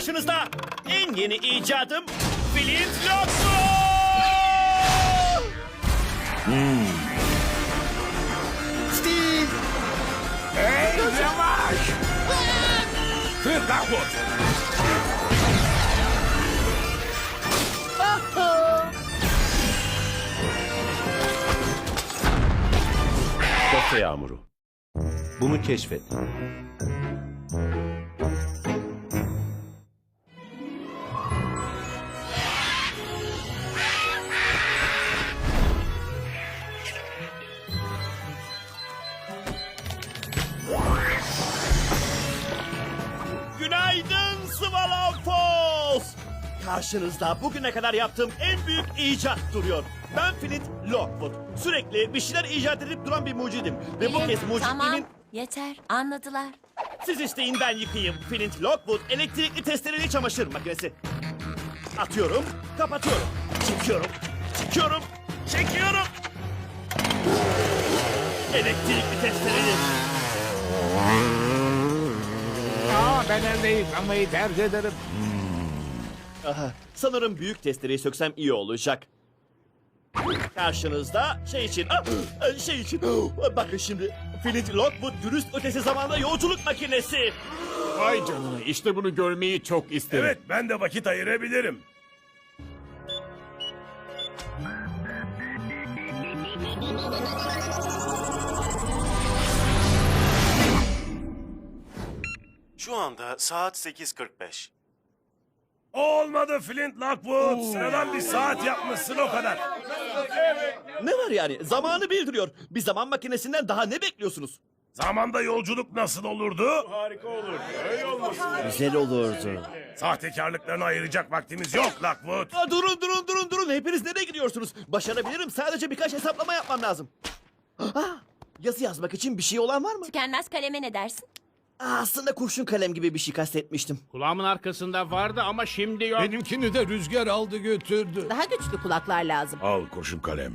Karşınızda en yeni icadım Flint Lockwood! Steve! Hey yavaş! Flint Lockwood! Köfte yağmuru. Bunu keşfet. Günaydın Falls! Karşınızda bugüne kadar yaptığım en büyük icat duruyor. Ben Flint Lockwood. Sürekli bir şeyler icat edip duran bir mucidim. Ve bu kez mucidliğimin... Tamam yeter anladılar. Siz isteyin ben yıkayayım. Flint Lockwood elektrikli testereli çamaşır makinesi. Atıyorum, kapatıyorum. Çekiyorum, çekiyorum, çekiyorum. Elektrikli testereli. Ben elde yıkamayı tercih ederim. Aha, sanırım büyük testereyi söksem iyi olacak. Karşınızda şey için, ah, şey için. Bakın şimdi, Flint Lockwood dürüst ötesi zamanda yolculuk makinesi. Vay canına işte bunu görmeyi çok isterim. Evet ben de vakit ayırabilirim. Şu anda saat 8.45. Olmadı Flint Lockwood. Sıradan bir saat yapmışsın o kadar. Ne var yani? Zamanı bildiriyor. Bir zaman makinesinden daha ne bekliyorsunuz? Zamanda yolculuk nasıl olurdu? Güzel olurdu. Sahtekarlıklarını ayıracak vaktimiz yok Lockwood. Aa, durun durun durun durun. Hepiniz nereye gidiyorsunuz? Başarabilirim. Sadece birkaç hesaplama yapmam lazım. Ah, yazı yazmak için bir şey olan var mı? Tükenmez kaleme ne dersin? Aa, aslında kurşun kalem gibi bir şey kastetmiştim. Kulağımın arkasında vardı ama şimdi yok. Benimkini de rüzgar aldı götürdü. Daha güçlü kulaklar lazım. Al kurşun kalem.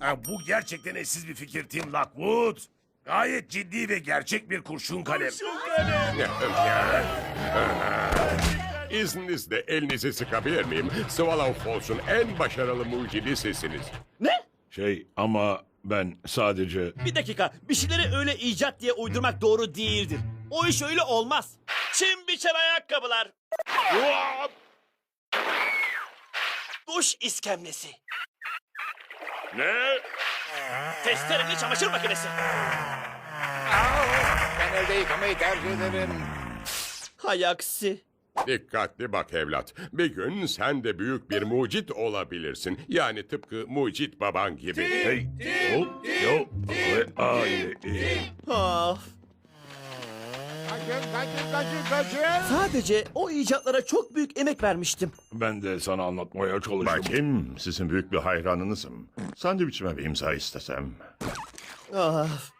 Ha, bu gerçekten eşsiz bir fikir Tim Lockwood. Gayet ciddi ve gerçek bir kurşun kalem. İzninizle elinizi sıkabilir miyim? Swallow Falls'un en başarılı mucidi sizsiniz. Ne? Şey ama ben sadece... Bir dakika. Bir şeyleri öyle icat diye uydurmak doğru değildir. O iş öyle olmaz. Çim biçer ayakkabılar. Duş iskemlesi. Ne? Testereli çamaşır makinesi. Ben elde yıkamayı tercih ederim. Hay aksi. Dikkatli bak evlat. Bir gün sen de büyük bir mucit olabilirsin. Yani tıpkı mucit baban gibi. Hey, hop, yo, ve ay, e. Of. Kaçın kaçın kaçın kaçın. Sadece o icatlara çok büyük emek vermiştim. Ben de sana anlatmaya çalıştım. Bakayım, sizin büyük bir hayranınızım. Sandviçime bir imza istesem. Of.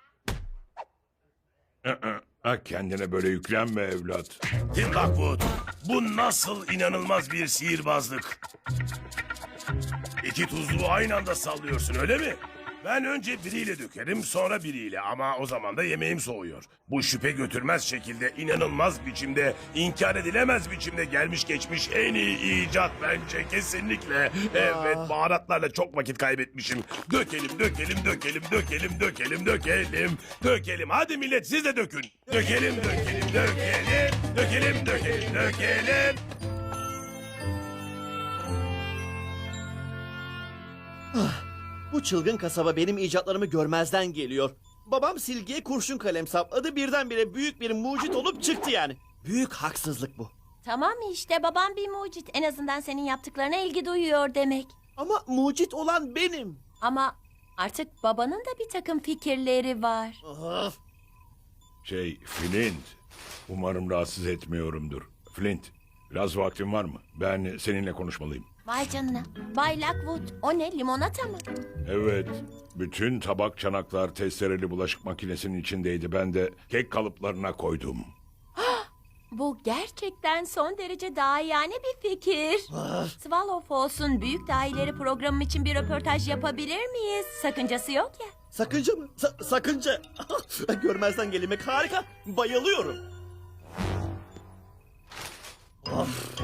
Ha, kendine böyle yüklenme evlat. Tim Lockwood, bu nasıl inanılmaz bir sihirbazlık. İki tuzluğu aynı anda sallıyorsun öyle mi? Ben önce biriyle dökerim sonra biriyle ama o zaman da yemeğim soğuyor. Bu şüphe götürmez şekilde inanılmaz biçimde, inkar edilemez biçimde gelmiş geçmiş en iyi icat bence kesinlikle. Evet baharatlarla çok vakit kaybetmişim. Dökelim dökelim dökelim dökelim dökelim dökelim dökelim. Hadi millet siz de dökün. Dökelim dökelim dökelim dökelim dökelim dökelim. Bu çılgın kasaba benim icatlarımı görmezden geliyor. Babam silgiye kurşun kalem sapladı birdenbire büyük bir mucit olup çıktı yani. Büyük haksızlık bu. Tamam işte babam bir mucit. En azından senin yaptıklarına ilgi duyuyor demek. Ama mucit olan benim. Ama artık babanın da bir takım fikirleri var. Of. Şey Flint. Umarım rahatsız etmiyorumdur. Flint. Biraz vaktin var mı? Ben seninle konuşmalıyım. Vay canına. Bay Lockwood o ne limonata mı? Evet. Bütün tabak çanaklar testereli bulaşık makinesinin içindeydi. Ben de kek kalıplarına koydum. Bu gerçekten son derece dahiyane bir fikir. Swallow Falls'un büyük dahileri programım için bir röportaj yapabilir miyiz? Sakıncası yok ya. Sakınca mı? Sa- sakınca. Görmezden gelinmek harika. Bayılıyorum. Of.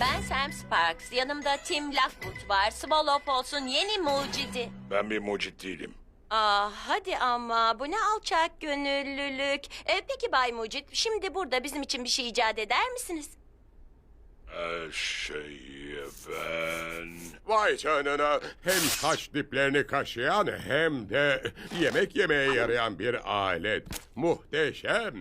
Ben Sam Sparks. Yanımda Tim Lockwood var. Swallow Falls'un yeni mucidi. Ben bir mucit değilim. Aa, hadi ama bu ne alçak gönüllülük. E, peki Bay Mucit, şimdi burada bizim için bir şey icat eder misiniz? Ee, şey ben... Vay canına hem saç diplerini kaşıyan hem de yemek yemeye yarayan bir alet. Muhteşem.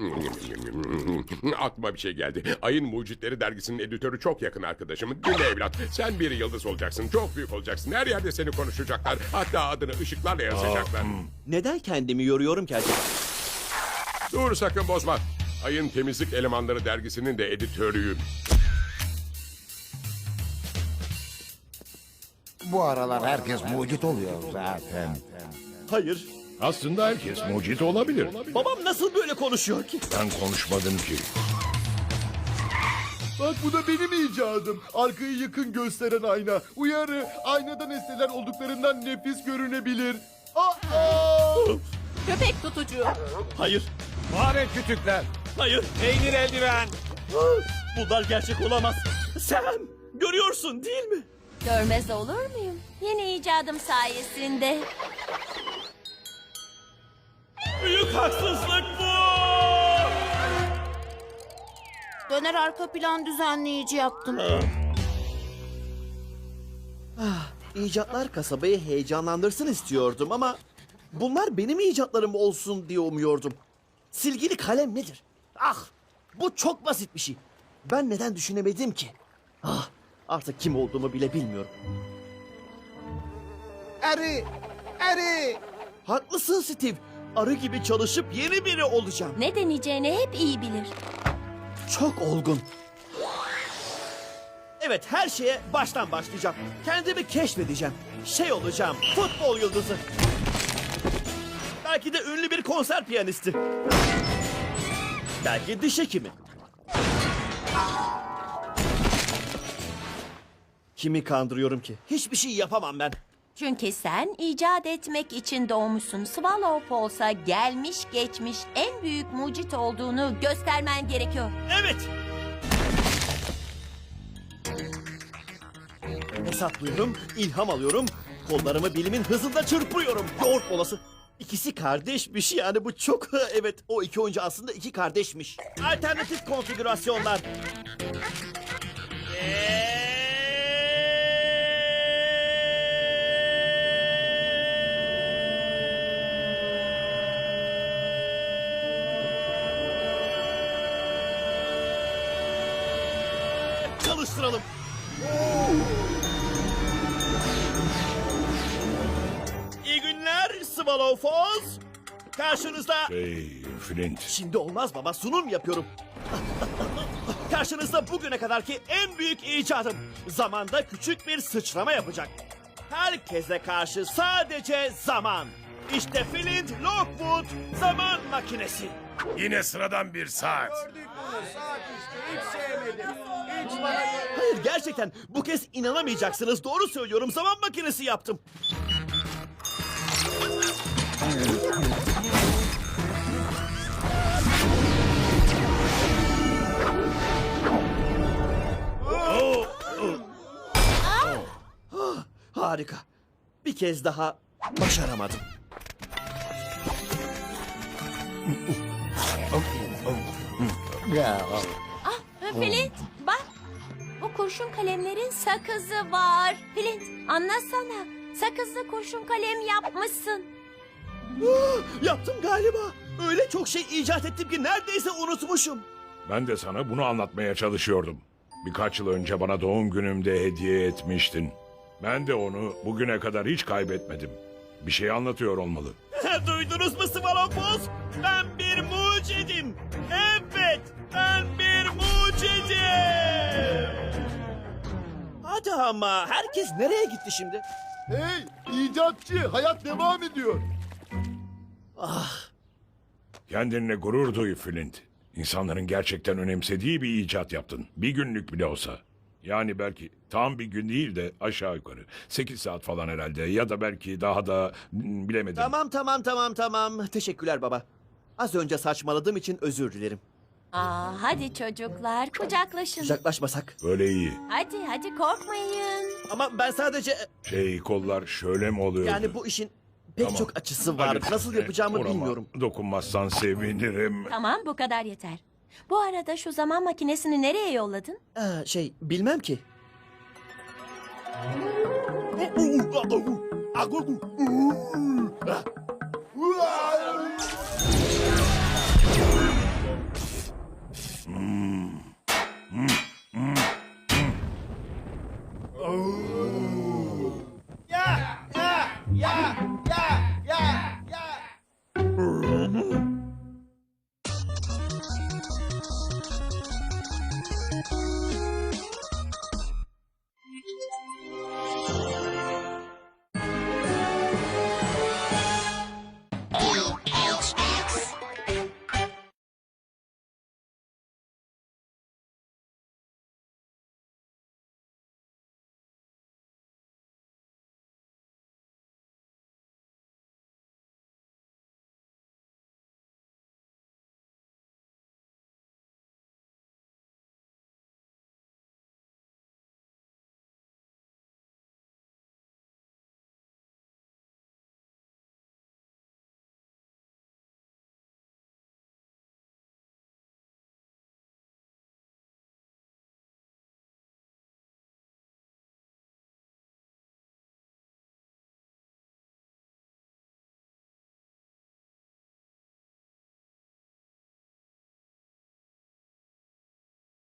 Aklıma bir şey geldi. Ayın Mucitleri dergisinin editörü çok yakın arkadaşım. Dinle evlat. Sen bir yıldız olacaksın. Çok büyük olacaksın. Her yerde seni konuşacaklar. Hatta adını ışıklarla yazacaklar. Neden kendimi yoruyorum ki acaba? Dur sakın bozma. Ayın Temizlik Elemanları dergisinin de editörüyüm. Bu aralar herkes mucit oluyor zaten. Hayır. Aslında herkes mucit olabilir. Babam nasıl böyle konuşuyor ki? Ben konuşmadım ki. Bak bu da benim icadım. Arkayı yakın gösteren ayna. Uyarı. Aynada nesneler olduklarından nefis görünebilir. Aa! Köpek tutucu. Hayır. Fare kütükler. Hayır. Peynir eldiven. Bunlar gerçek olamaz. Sen görüyorsun değil mi? Görmez olur muyum? Yeni icadım sayesinde. Büyük haksızlık bu. Döner arka plan düzenleyici yaptım. İcatlar kasabayı heyecanlandırsın istiyordum ama bunlar benim icatlarım olsun diye umuyordum. Silgili kalem nedir? Ah, bu çok basit bir şey. Ben neden düşünemedim ki? Ah, artık kim olduğumu bile bilmiyorum. Eri! Eri! Haklısın Steve. Arı gibi çalışıp yeni biri olacağım. Ne deneyeceğini hep iyi bilir. Çok olgun. Evet her şeye baştan başlayacağım. Kendimi keşfedeceğim. Şey olacağım. Futbol yıldızı. Belki de ünlü bir konser piyanisti. Belki diş hekimi. Kimi kandırıyorum ki? Hiçbir şey yapamam ben. Çünkü sen icat etmek için doğmuşsun. Swallow Falls'a gelmiş geçmiş en büyük mucit olduğunu göstermen gerekiyor. Evet. Hesaplıyorum, ilham alıyorum. Kollarımı bilimin hızında çırpıyorum. Yoğurt molası. İkisi kardeşmiş yani bu çok... Evet o iki oyuncu aslında iki kardeşmiş. Alternatif konfigürasyonlar. Çalıştıralım. İyi günler Swallow Falls. Karşınızda... Şey Flint. Şimdi olmaz baba sunum yapıyorum. Karşınızda bugüne kadarki en büyük icadım. Zamanda küçük bir sıçrama yapacak. Herkese karşı sadece zaman. İşte Flint Lockwood zaman makinesi. Yine sıradan bir saat. Hayır gerçekten bu kez inanamayacaksınız. Doğru söylüyorum zaman makinesi yaptım. Ah, Harika. Bir kez daha başaramadım. Ah bak. Bu kurşun kalemlerin sakızı var. Flint anlasana. Sakızlı kurşun kalem yapmışsın. Ah, Yaptım galiba. Öyle çok şey icat ettim ki neredeyse unutmuşum. Ben de sana bunu anlatmaya çalışıyordum. Birkaç yıl önce bana doğum günümde hediye etmiştin. Ben de onu bugüne kadar hiç kaybetmedim. Bir şey anlatıyor olmalı. Duydunuz mu Svalopos? Ben bir mucidim. Evet, ben bir Hadi ama herkes nereye gitti şimdi? Hey! icatçı! Hayat devam ediyor. Kendinle gurur duy Flint. İnsanların gerçekten önemsediği bir icat yaptın. Bir günlük bile olsa. Yani belki tam bir gün değil de aşağı yukarı. 8 saat falan herhalde ya da belki daha da hmm, bilemedim. Tamam tamam tamam tamam. Teşekkürler baba. Az önce saçmaladığım için özür dilerim. Aa, hadi çocuklar kucaklaşın. Uzaklaşmasak. Böyle iyi. Hadi hadi korkmayın. Ama ben sadece... Şey kollar şöyle mi oluyor? Yani bu işin pek Tamam. çok açısı var. Hadi. Nasıl yapacağımı Orama bilmiyorum. Dokunmazsan sevinirim. Tamam bu kadar yeter. Bu arada şu zaman makinesini nereye yolladın? Ee, şey bilmem ki.